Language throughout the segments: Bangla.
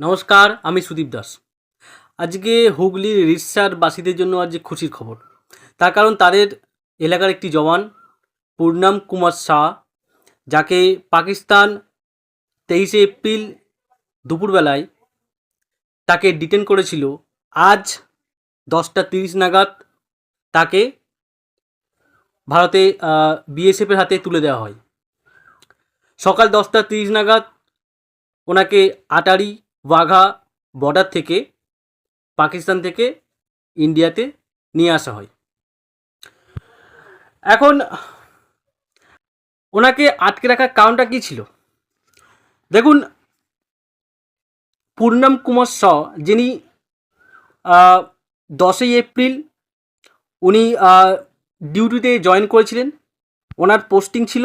নমস্কার, আমি সুদীপ দাস। আজকে হুগলির রিসার বাসীদের জন্য আজ খুশির খবর। তার কারণ তাদের এলাকার একটি জওয়ান, পূর্ণাম কুমার শাহ, যাকে পাকিস্তান তেইশে এপ্রিল দুপুরবেলায় তাকে ডিটেন করেছিল। আজ দশটা তিরিশ নাগাদ তাকে ভারতে বিএসএফের হাতে তুলে দেওয়া হয়। সকাল দশটা তিরিশ নাগাদ ওনাকে আটারি ওয়াঘা বর্ডার থেকে পাকিস্তান থেকে ইন্ডিয়াতে নিয়ে আসা হয়। এখন ওনাকে আটকে রাখার কারণটা কী ছিল? দেখুন, পূর্ণম কুমার শ, যিনি দশই এপ্রিল উনি ডিউটিতে জয়েন করেছিলেন। ওনার পোস্টিং ছিল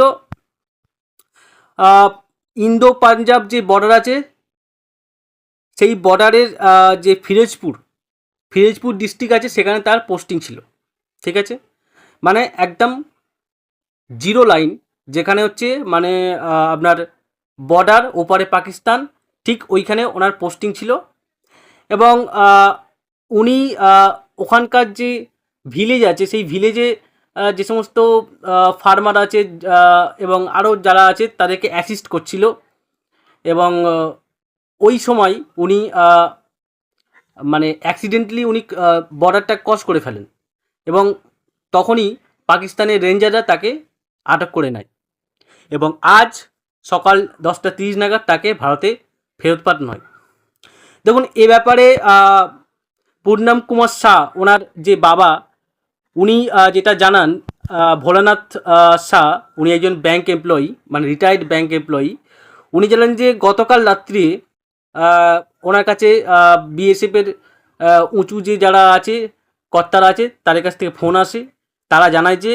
ইন্দো পাঞ্জাব যে বর্ডার আছে সেই বর্ডারের যে ফিরোজপুর ফিরোজপুর ডিস্ট্রিক্ট আছে, সেখানে তার পোস্টিং ছিল। ঠিক আছে? মানে একদম জিরো লাইন যেখানে হচ্ছে মানে আপনার বর্ডার ওপারে পাকিস্তান, ঠিক ওইখানে ওনার পোস্টিং ছিল। এবং উনি ওখানকার যে ভিলেজ আছে, সেই ভিলেজে যে সমস্ত ফার্মার আছে এবং আরও যারা আছে, তাদেরকে অ্যাসিস্ট করছিল। এবং ওই সময় উনি মানে অ্যাক্সিডেন্টলি উনি বর্ডারটা ক্রস করে ফেলেন এবং তখনই পাকিস্তানের রেঞ্জাররা তাকে আটক করে নেয় এবং আজ সকাল দশটা তিরিশ নাগাদ তাকে ভারতে ফেরত পাঠানো হয়। দেখুন, এ ব্যাপারে পূর্ণাম কুমার শাহ, ওনার যে বাবা, উনি যেটা জানান ভোলানাথ শাহ, উনি একজন ব্যাংক এমপ্লয়ি মানে রিটায়ার্ড ব্যাংক এমপ্লয়ি উনি জানান যে গতকাল রাত্রে ওনার কাছে বিএসএফের উঁচু যে যারা আছে, কর্তারা আছে, তাদের কাছ থেকে ফোন আসে। তারা জানায় যে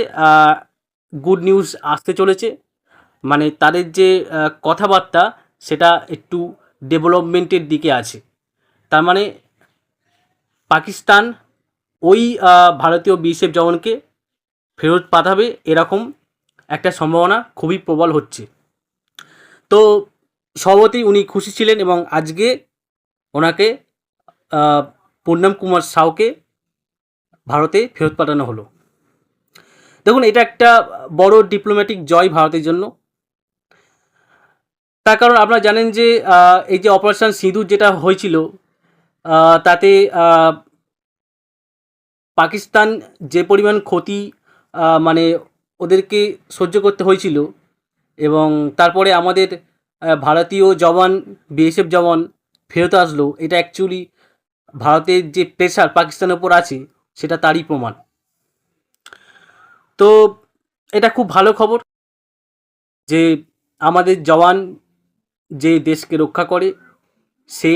গুড নিউজ আসতে চলেছে। মানে তাদের যে কথাবার্তা, সেটা একটু ডেভেলপমেন্টের দিকে আছে। তার মানে পাকিস্তান ওই ভারতীয় বিএসএফ জওয়ানকে ফেরত পাঠাবে, এরকম একটা সম্ভাবনা খুবই প্রবল হচ্ছে। তো স্বভাবতেই উনি খুশি ছিলেন এবং আজকে ওনাকে পূর্ণাম কুমার সাউকে ভারতে ফেরত পাঠানো হলো। দেখুন, এটা একটা বড় ডিপ্লোম্যাটিক জয় ভারতের জন্য। তার কারণ আপনারা জানেন যে এই যে অপারেশন সিঁদুর যেটা হয়েছিল তাতে পাকিস্তান যে পরিমাণ ক্ষতি মানে ওদেরকে সহ্য করতে হয়েছিল এবং তারপরে আমাদের ভারতীয় জওয়ান, বিএসএফ জওয়ান ফেরত আসলো। এটা অ্যাকচুয়ালি ভারতের যে প্রেশার পাকিস্তানের ওপর আছে, সেটা তারই প্রমাণ। তো এটা খুব ভালো খবর যে আমাদের জওয়ান যে দেশকে রক্ষা করে, সে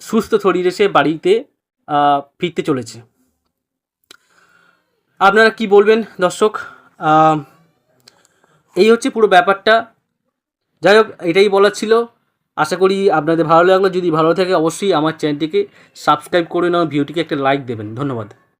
সুস্থ শরীরে সে বাড়িতে ফিরতে চলেছে। আপনারা কি বলবেন দর্শক? এই হচ্ছে পুরো ব্যাপারটা। যাই হোক, এটাই বলার ছিল। আশা করি আপনাদের ভালো লাগল। যদি ভালো থাকে, অবশ্যই আমার চ্যানেলটিকে সাবস্ক্রাইব করে নাও। ভিডিওটিকে একটা লাইক দেবেন। ধন্যবাদ।